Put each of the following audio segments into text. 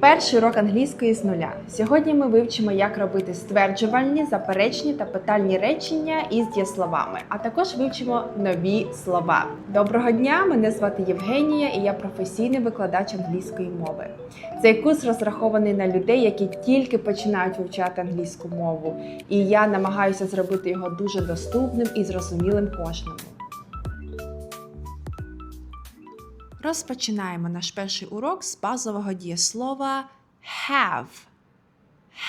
Перший урок англійської з нуля. Сьогодні ми вивчимо, як робити стверджувальні, заперечні та питальні речення із дієсловами, а також вивчимо нові слова. Доброго дня! Мене звати Євгенія, і я професійний викладач англійської мови. Цей курс розрахований на людей, які тільки починають вивчати англійську мову, і я намагаюся зробити його дуже доступним і зрозумілим кожному. Розпочинаємо наш перший урок з базового дієслова have.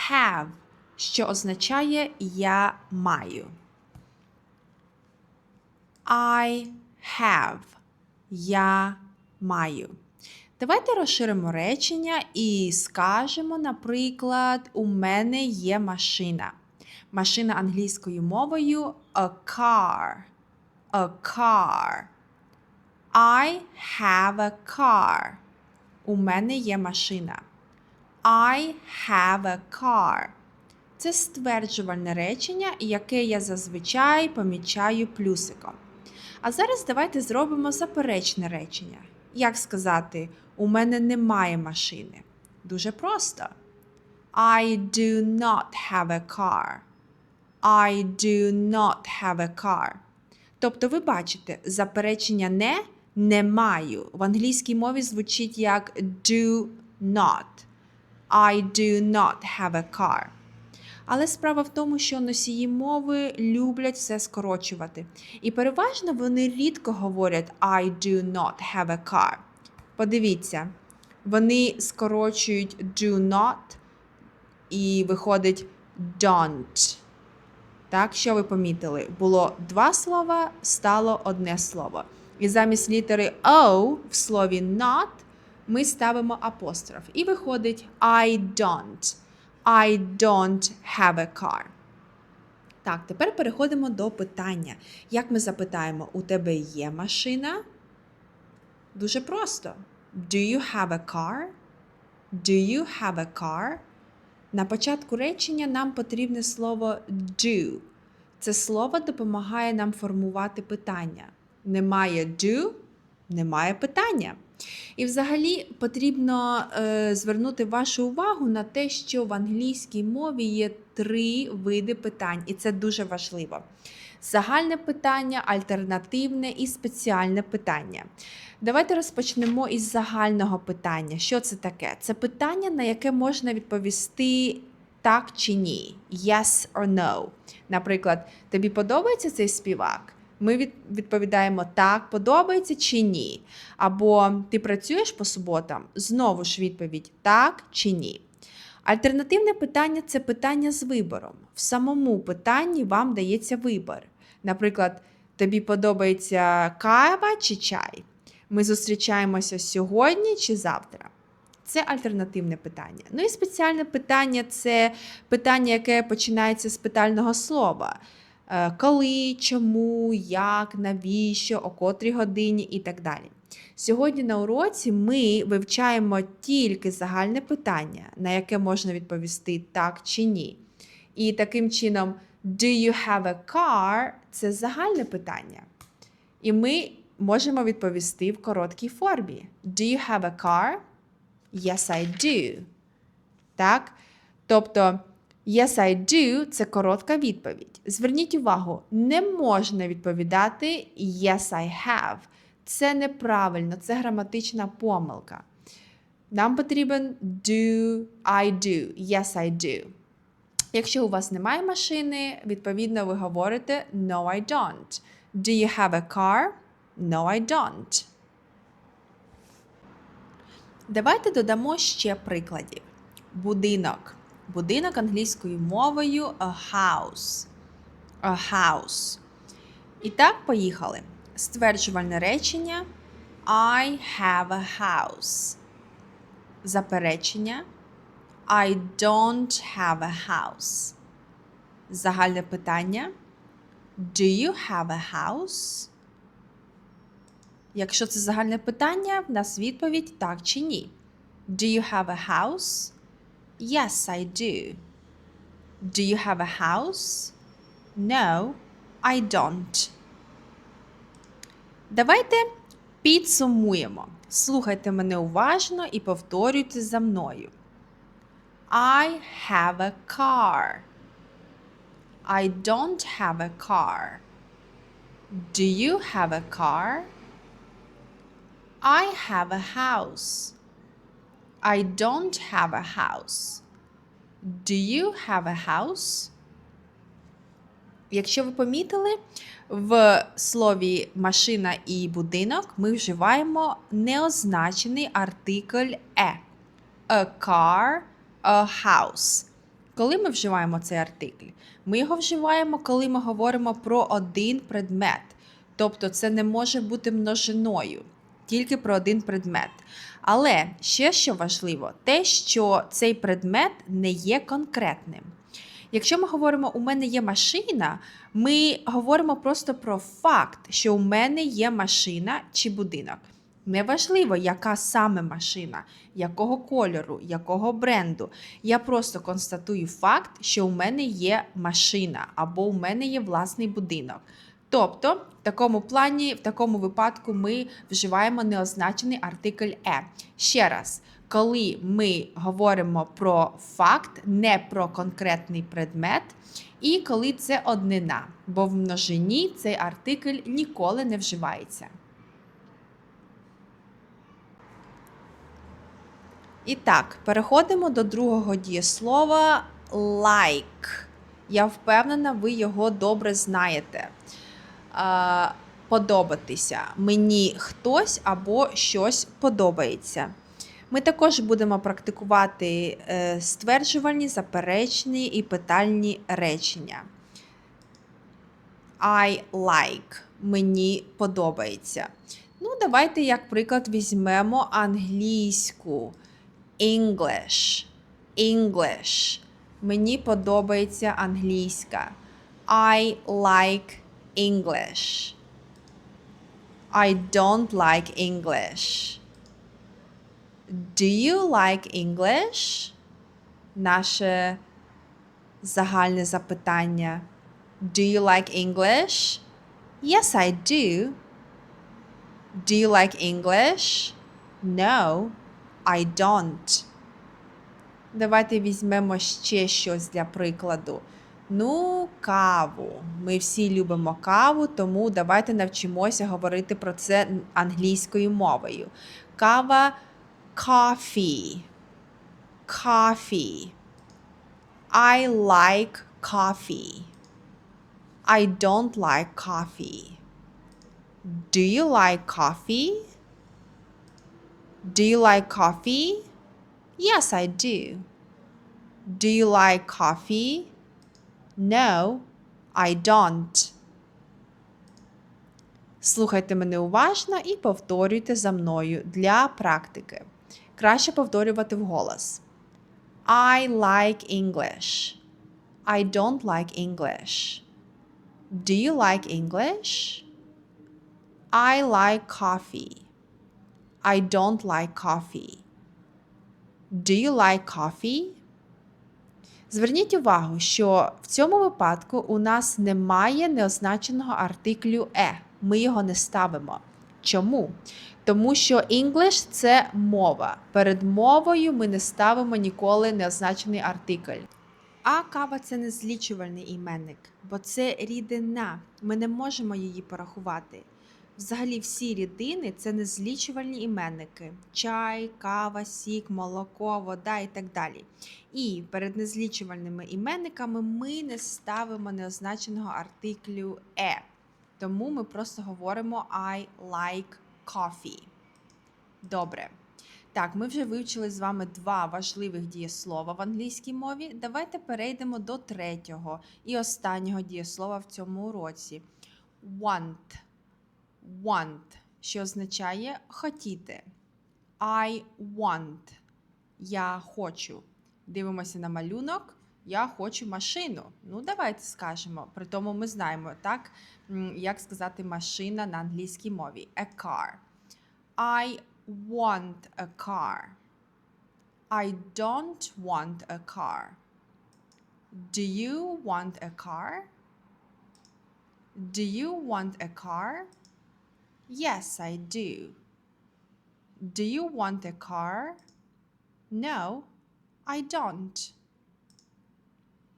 Have, що означає я маю. I have. Я маю. Давайте розширимо речення і скажемо, наприклад, у мене є машина. Машина англійською мовою a car. A car. I have a car. У мене є машина. I have a car. Це стверджувальне речення, яке я зазвичай помічаю плюсиком. А зараз давайте зробимо заперечне речення. Як сказати, у мене немає машини? Дуже просто. I do not have a car. I do not have a car. Тобто, ви бачите, заперечення не не маю. В англійській мові звучить як do not. I do not have a car. Але справа в тому, що носії мови люблять все скорочувати. І переважно вони рідко говорять I do not have a car. Подивіться, вони скорочують do not і виходить don't. Так, що ви помітили? Було два слова, стало одне слово. І замість літери O в слові not ми ставимо апостроф. І виходить I don't. I don't have a car. Так, тепер переходимо до питання. Як ми запитаємо, у тебе є машина? Дуже просто. Do you have a car? Do you have a car? На початку речення нам потрібне слово do. Це слово допомагає нам формувати питання. Немає do, немає питання. І взагалі потрібно е, звернути вашу увагу на те, що в англійській мові є три види питань, і це дуже важливо: загальне питання, альтернативне і спеціальне питання. Давайте розпочнемо із загального питання. Що це таке? Це питання, на яке можна відповісти так чи ні, yes or no. Наприклад, тобі подобається цей співак? Ми від, відповідаємо так, подобається чи ні. Або ти працюєш по суботам? Знову ж відповідь так чи ні. Альтернативне питання це питання з вибором. В самому питанні вам дається вибір. Наприклад, тобі подобається кава чи чай? Ми зустрічаємося сьогодні чи завтра. Це альтернативне питання. Ну і спеціальне питання це питання, яке починається з питального слова. Е, Коли, чому, як, навіщо, о котрій годині і так далі. Сьогодні на уроці ми вивчаємо тільки загальне питання, на яке можна відповісти так чи ні. І таким чином, do you have a car це загальне питання. І ми можемо відповісти в короткій формі. Do you have a car? Yes, I do. Так? Тобто, yes, I do це коротка відповідь. Зверніть увагу, не можна відповідати yes, I have. Це неправильно, це граматична помилка. Нам потрібен do, I do. Yes, I do. Якщо у вас немає машини, відповідно, ви говорите no, I don't. Do you have a car? No, I don't. Давайте додамо ще прикладів. Будинок. Будинок англійською мовою a house. A house. І так, поїхали. Стверджувальне речення I have a house. Заперечення I don't have a house. Загальне питання Do you have a house? Якщо це загальне питання, в нас відповідь так чи ні. Do you have a house? Yes, I do. Do you have a house? No, I don't. Давайте підсумуємо. Слухайте мене уважно і повторюйте за мною. I have a car. I don't have a car. Do you have a car? I have a house. I don't have a house. Do you have a house? Якщо ви помітили, в слові машина і будинок ми вживаємо неозначений артикль е. A car, a house. Коли ми вживаємо цей артикль? Ми його вживаємо, коли ми говоримо про один предмет. Тобто це не може бути множиною, тільки про один предмет. Але ще що важливо, те, що цей предмет не є конкретним. Якщо ми говоримо, у мене є машина, ми говоримо просто про факт, що у мене є машина чи будинок. Неважливо, яка саме машина, якого кольору, якого бренду. Я просто констатую факт, що у мене є машина або у мене є власний будинок. Тобто, в такому плані, в такому випадку, ми вживаємо неозначений артикль е. Ще раз, коли ми говоримо про факт, не про конкретний предмет, і коли це однина, бо в множині цей артикль ніколи не вживається. І так, переходимо до другого дієслова like. Я впевнена, ви його добре знаєте. А, подобатися. Мені хтось або щось подобається. Ми також будемо практикувати е, стверджувальні, заперечні і питальні речення. I like. Мені подобається. Ну, давайте, як приклад, візьмемо англійську. English. English. Мені подобається англійська. I like English. I don't like English. Do you like English? Наше загальне запитання. Do you like English? Yes, I do. Do you like English? No, I don't. Давайте візьмемо ще щось для прикладу. Ну, каву. Ми всі любимо каву, тому давайте навчимося говорити про це англійською мовою. Кава. Coffee. I like coffee. I don't like coffee. Do you like coffee? Do you like coffee? Yes, I do. Do you like coffee? No, I don't. Слухайте мене уважно і повторюйте за мною для практики. Краще повторювати вголос. I like English. I don't like English. Do you like English? I like coffee. I don't like coffee. Do you like coffee? Зверніть увагу, що в цьому випадку у нас немає неозначеного артиклю е. Ми його не ставимо. Чому? Тому що English – це мова. Перед мовою ми не ставимо ніколи неозначений артикль. А кава це не злічувальний іменник, бо це рідина. Ми не можемо її порахувати. Взагалі, всі рідини це незлічувальні іменники: чай, кава, сік, молоко, вода і так далі. І перед незлічувальними іменниками ми не ставимо неозначеного артиклю е. Тому ми просто говоримо I like coffee. Добре. Так, ми вже вивчили з вами два важливих дієслова в англійській мові. Давайте перейдемо до третього і останнього дієслова в цьому уроці. Want. Want, що означає хотіти. I want. Я хочу. Дивимося на малюнок. Я хочу машину. Ну, давайте скажемо. При тому ми знаємо, так, як сказати машина на англійській мові. A car. I want a car. I don't want a car. Do you want a car? Do you want a car? Yes, I do. Do you want a car? No, I don't.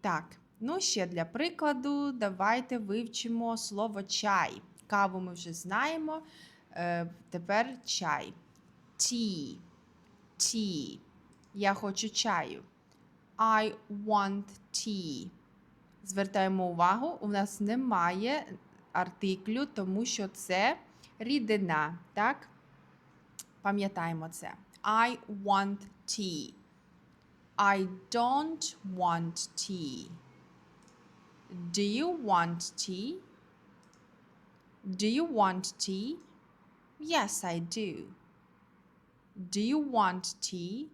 Так, ну ще для прикладу, давайте вивчимо слово чай. Каву ми вже знаємо. Е, тепер чай. Tea. Tea. Я хочу чаю. I want tea. Звертаємо увагу, у нас немає артиклю, тому що це рідина. Так? Пам'ятаємо це. I want tea. I don't want tea. Do you want tea? Do you want tea? Yes, I do. Do you want tea?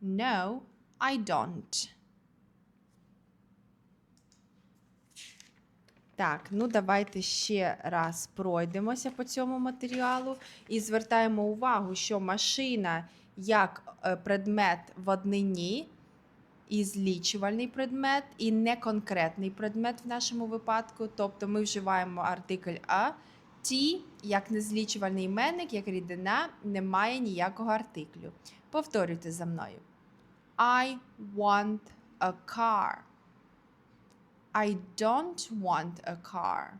No, I don't. Так, ну давайте ще раз пройдемося по цьому матеріалу і звертаємо увагу, що машина як е, предмет в однині і злічувальний предмет, і не конкретний предмет в нашому випадку. Тобто ми вживаємо артикль А. Ті, як незлічувальний іменник, як рідина, не має ніякого артиклю. Повторюйте за мною. I want a car. I don't want a car.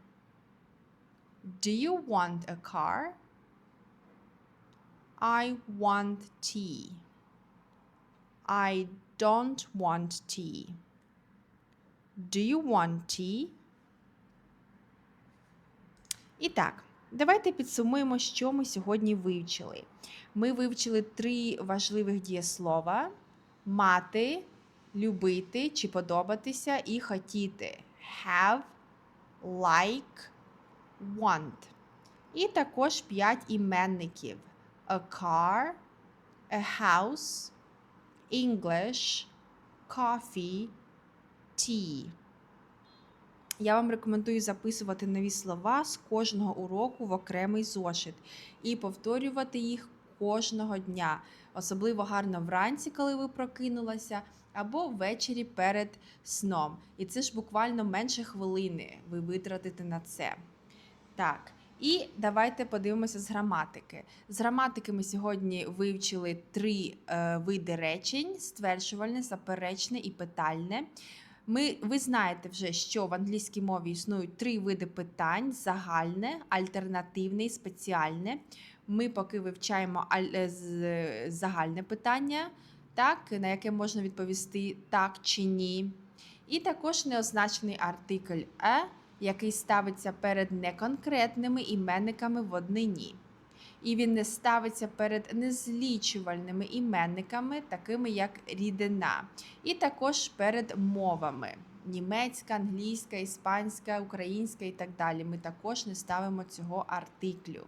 Do you want a car? I want tea. I don't want tea. Do you want tea? І так, давайте підсумуємо, що ми сьогодні вивчили. Ми вивчили три важливих дієслова: мати, любити чи подобатися і хотіти. Have, like, want. І також п'ять іменників: a car, a house, English, coffee, tea. Я вам рекомендую записувати нові слова з кожного уроку в окремий зошит і повторювати їх кожного дня. Особливо гарно вранці, коли ви прокинулися, або ввечері перед сном. І це ж буквально менше хвилини ви витратите на це. Так. І давайте подивимося з граматики. З граматики ми сьогодні вивчили три е, види речень: стверджувальне, заперечне і питальне. Ми, ви знаєте вже, що в англійській мові існують три види питань: загальне, альтернативне і спеціальне. Ми поки вивчаємо е, загальне питання, так, на яке можна відповісти так чи ні. І також неозначений артикль е, який ставиться перед неконкретними іменниками в однині. І він не ставиться перед незлічувальними іменниками, такими як рідина, і також перед мовами. Німецька, англійська, іспанська, українська і так далі. Ми також не ставимо цього артиклю.